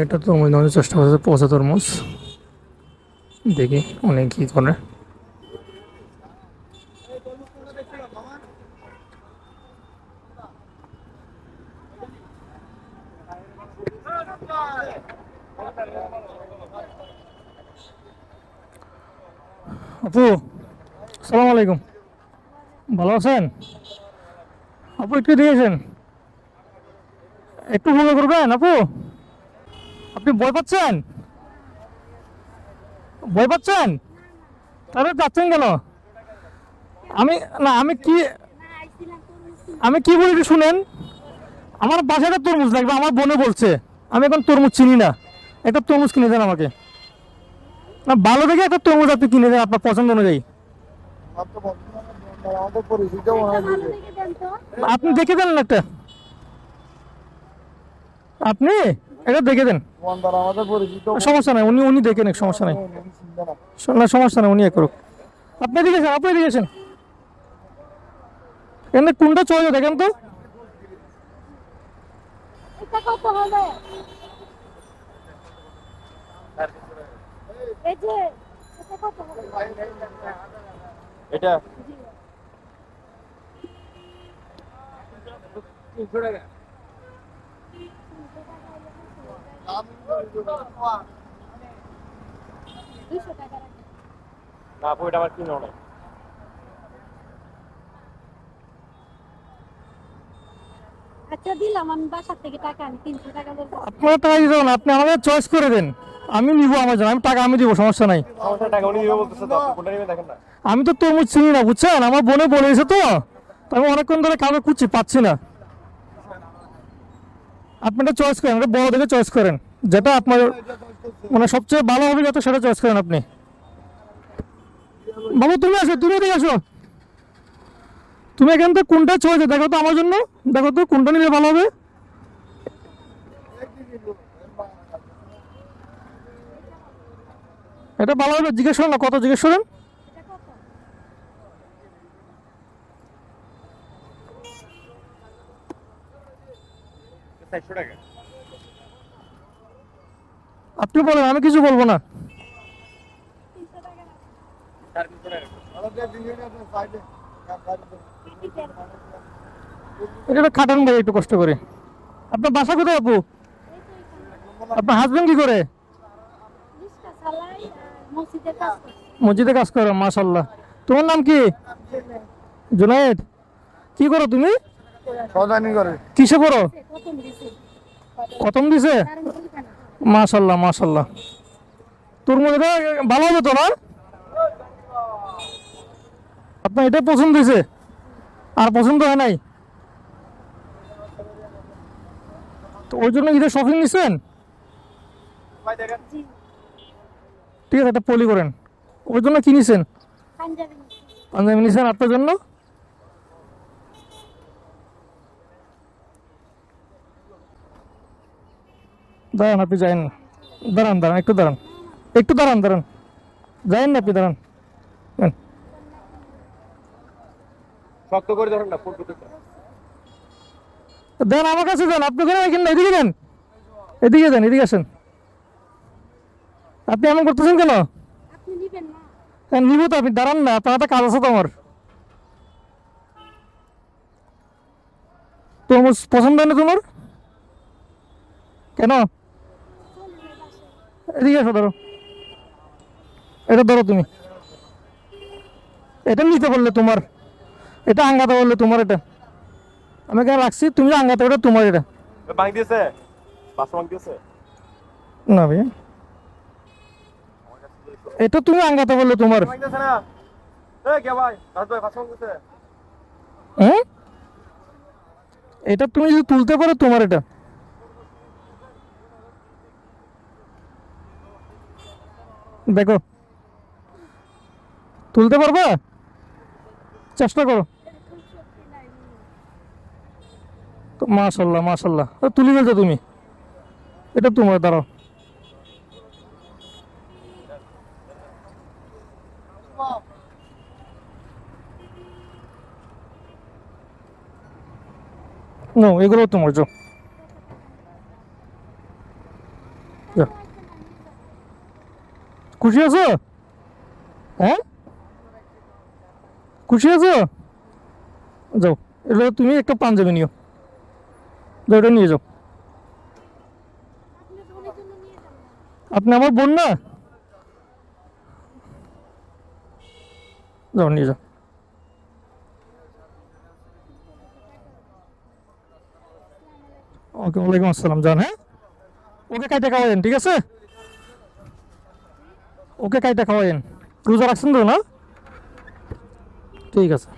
এটা তরমুজ নেওয়ার চেষ্টা করছে পচা তরমুজ দেখি অনেক কি করে। আপু সালাম আলাইকুম। ভালো আছেন? আপু, একটু দিয়েছেন একটু ভূমি করবেন, আপু? আপনি ভয় পাচ্ছেন? বই পাচ্ছেন? তাহলে যাচ্ছেন কেন? আমি, না, আমি কি আমি কি বলি শুনেন। আমার বাসাটা তরমুজ লাগবে, আমার বোনে বলছে। আমি এখন তরমুজ চিনি না। একটা তরমুজ কিনে দেন আমাকে। না, ভালো দেখে একটা তরমুজ আপনি কিনে দেন, আপনার পছন্দ অনুযায়ী। আপনি দেখে দেন একটা। আপনি? এটা দেখে দেন। সমস্যা নাই, উনি উনি দেখে নেন সমস্যা নাই। না, সমস্যা নাই, উনি এ করুক। আপনি দেখেছেন আপনি দেখেছেন। এখানে কোনটা চলে, দেখেন তো। এটা কত হবে এই যে এটা কত হবে এটা? তিনশো টাকা দুশো টাকা রাখেন। না আমার কিনো নাই। আচ্ছা দিলাম আমি বাসার থেকে টাকা আমি তিনশো টাকা দেবো আপনারা টাকা দিতে হবে না আপনি আমাদের চয়েস করে দেন। আমি নিব আমার জন্য আমি টাকা আমি দিব সমস্যা নাই। সমস্যা টাকা উনি দিবে বলতেছে তো আপনি কোনটা নেবেন দেখেন না। আমি তো তরমুজ চিনি না বুঝছেন? আমার বোনে বলেছে তো। তো আমি অনেকক্ষণ ধরে কাউকে খুঁজছি পাচ্ছি না। আপনি একটা চয়েস করেন একটা বড় দেখে চয়েস করেন। যেটা আপনার মানে সবচেয়ে ভালো হবে যাতে সেটা চয়েস করেন আপনি। বাবু তুমি আসো তুমি এদিকে আসো। তুমি এখান থেকে কোনটা চয়েস দেখো তো আমার জন্য। দেখো তো কোনটা নিলে ভালো হবে? এটা ভালো হবে? জিজ্ঞেস করেন না কত জিজ্ঞেস করেন? এটা কত চারশো টাকা আপনি বলেন আমি কিছু বলব না। এটা খাটান ভাই একটু কষ্ট করে। আপনার বাসা কোথায় আপু? আপনার হাজবেন্ড কি করে? মসজিদে কাজ করে মাশাল্লাহ তোমার নাম কি? জুনায়েদ। কি করো তুমি? কিসে করো প্রথম দিছে? মাশাল্লাহ মাশাল্লাহ তোর মধ্যে ভালো হবে তো না আপনার এটাই পছন্দ হয়েছে। আর পছন্দ হয় নাই। তো ওই জন্য ঈদের শপিং ভাই ঠিক আছে একটা পলি করেন। ওই জন্য কি নিছেন পাঞ্জাবি নিছেন আপনার জন্য? দাঁড়ান আপনি যায়েন না দাঁড়ান দাঁড়ান একটু দাঁড়ান। একটু দাঁড়ান দাঁড়ান। যায়েন না আপনি দাঁড়ান। শক্ত করে ধরেন না ফুল দেন আমার কাছে দেন আপনি কেন এখানে এদিকে দেন। এদিকে দেন এদিকে আসেন। আপনি এমন করতেছেন কেন? আপনি নিবেন না। হ্যাঁ, নিব তো আপনি দাঁড়ান না আপনার হাতে কাজ আছে তো আমার। তরমুজ পছন্দ হয় না তোমার? কেন? এদিকে আসো ধরো। এটা ধরো তুমি। এটা নিতে বললে তোমার। এটা আঙ্গাতা বলল তোমার এটা। আমি কেন রাখছি? তুমি আঙ্গাতা ওটা তোমার এটা। ভাঙ দিয়েছে? ভাঙ দিয়েছে? না ভাইয়া এটা তুমি আঙ্গাতা বলল তোমার। এটা তুমি যদি তুলতে পারো তোমার এটা। দেখো। তুলতে পারবে? চেষ্টা করো। মাশাল্লাহ মাশাল্লাহ। তুলে ফেলছো তুমি? এটা তোমার, দাঁড়াও। নো, এগুলো তোমার, যাও। খুশি আছো? হ্যাঁ? খুশি আছো? যাও এটা তুমি একটা পাঞ্জাবি নিও। এটা নিয়ে যাও। আপনি আমার বোন না? যাও, নিয়ে যাও। ওকে, ওয়ালাইকুম আসসালাম যান হ্যাঁ? ওকে কাইটা খাওয়াইন ঠিক আছে? ওকে কাইটা খাওয়াইন রোজা রাখছেন তো না? ঠিক আছে।